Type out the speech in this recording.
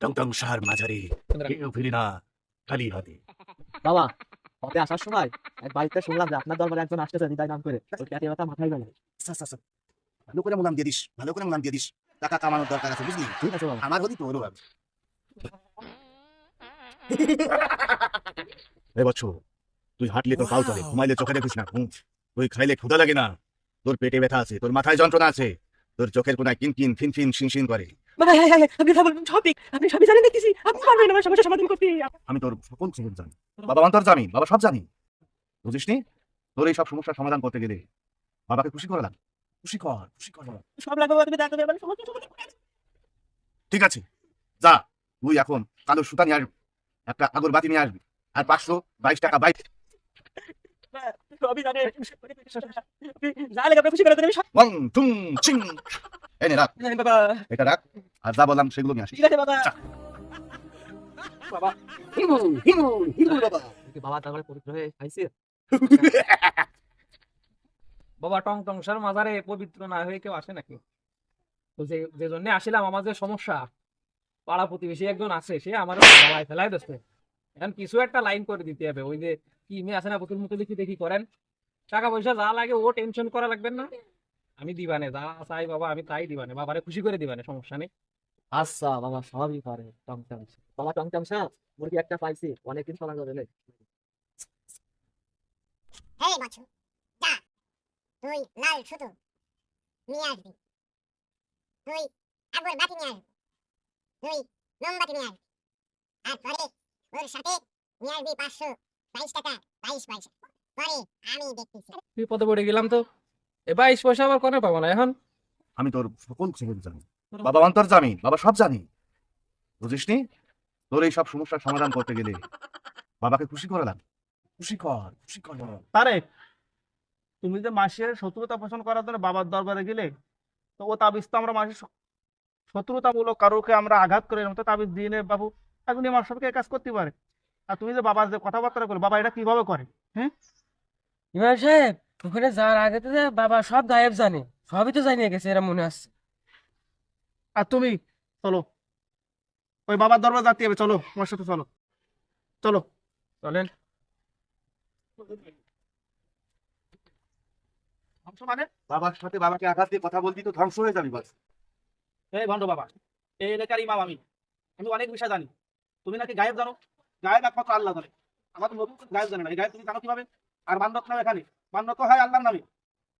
টং টং সার মাঝারে কেউ ফিরি না খালি হাতে। বাবা কবে আসার সময় এক বাড়িতে শুনলাম যে আপনার দরবারে একজন আসতেছে হৃদয় নাম করে। ওই পেটে ব্যথা মাথায় গেল। ভালো করে মুলাম দিয়ে দিস ভালো করে মুলাম দিয়ে দিস। টাকা কামানোর দরকার আছে বুঝলি? ঠিক আছে বাবা। আমার তো হলো এ বছর তুই হাঁটলে তোর পাও চলে ঘুমাইলে চোখে দেখিস না ঘুম তুই খাইলে ক্ষুধা লাগে না। তোর পেটে ব্যথা আছে তোর মাথায় যন্ত্রণা আছে তোর চোখের কোনায় কিন কিন ফিন ফিন শিন শিন করে। বাবা হ্যাঁ হ্যাঁ হ্যাঁ, আপনি সবই আপনি সবই জানেন দেখতেছি। আপনি পারবেন আমার সমস্যার সমাধান করতে। আমি তোর সকল খবর জানি। বাবা অন্তর জানি বাবা সব জানি। বুঝিস নি তোর এই সব সমস্যার সমাধান করতে গেলে বাবাকে খুশি করা লাগে খুশি কর খুশি কর। সব লাগবে তুমি দেখবে মানে সমস্ত ঠিক আছে যা তুই এখন কালো সুতা নিয়ে আসবি একটা আগরবাতি নিয়ে আসবি আর পাঁচশো বাইশ টাকা বাইক বাবা পবিত্র হয়ে টং টং সার মাজারে পবিত্র না হয়ে কেউ আসে নাকি যে জন্য আসিলাম আমার যে সমস্যা পাড়া প্রতিবেশী একজন আছে সে আমার ফেলাই দিচ্ছে এখন কিছু একটা লাইন করে দিতে হবে ওই যে কি মেয়ে আছে না পুতুল মুতুল দেখি দেখি করেন। টাকা পয়সা যা লাগে ও টেনশন করা লাগবেন না। আমি দিবানে যা চাই বাবা আমি তাই দিবানে। বাবারে খুশি করে দিবানে সমস্যা নেই। আচ্ছা বাবা সবই পারে। টং টং বাবা টং টং সাপ মুরগি একটা পাইছি অনেকদিন চলা যাবে রে। হেই বাছু যা। তুই লাল সুতো নিয়ে আসবি। তুই আগর বাতি নিয়ে আসবি। তুই মোমবাতি নিয়ে আসবি। আর পরে ওর সাথে নিয়ে আসবি পাঁচশো। বাইশ টাকা বাইশ পয়সা। পরে আমি দেখতেছি। বিপদে পড়ে গেলাম তো। এ বাইশ পয়সা আবার কোনে পাবো না এখন? আমি তোর সকল জানি? বাবা অন্তর জানি বাবা সব জানি। বুঝিস নি তোর এই সব সমস্যার সমাধান করতে গেলে বাবাকে খুশি করা খুশি কর খুশি কর। তুমি যে মাসের শত্রুতা পোষণ করার জন্য বাবার দরবারে গেলে তো ও তাবিজ তো আমরা মাসের শত্রুতামূলক কারোকে আমরা আঘাত করে তো তাবিজ দিয়ে নে বাবু। এখন আমার সবকে কাজ করতে পারে। আর তুমি যে বাবার যে কথাবার্তা করো বাবা এটা কীভাবে করে? ইমাম সাহেব ওখানে যাওয়ার আগে তো বাবা সব গায়েব জানে সবই তো জানিয়ে গেছে এরা মনে আসছে আর তুমি চলো। ওই বাবার দরবার যাতে হবে চলো আমার সাথে চলো। চলো। চলেন। ধ্বংস মানে? বাবার সাথে বাবাকে আঘাত দিয়ে কথা বলবি তো ধ্বংস হয়ে যাবি বাস এই ভণ্ড বাবা এই এলাকার ইমাম আমি। আমি অনেক বিষয় জানি। তুমি নাকি গায়েব জানো? গায়েব একমাত্র আল্লাহ জানে আমাদের নতুন গায়েব জানে না। এই গায়েব তুমি জানো কীভাবে আর বান্ধব নাম এখানে। বান্ধব তো হয় আল্লাহর নামে।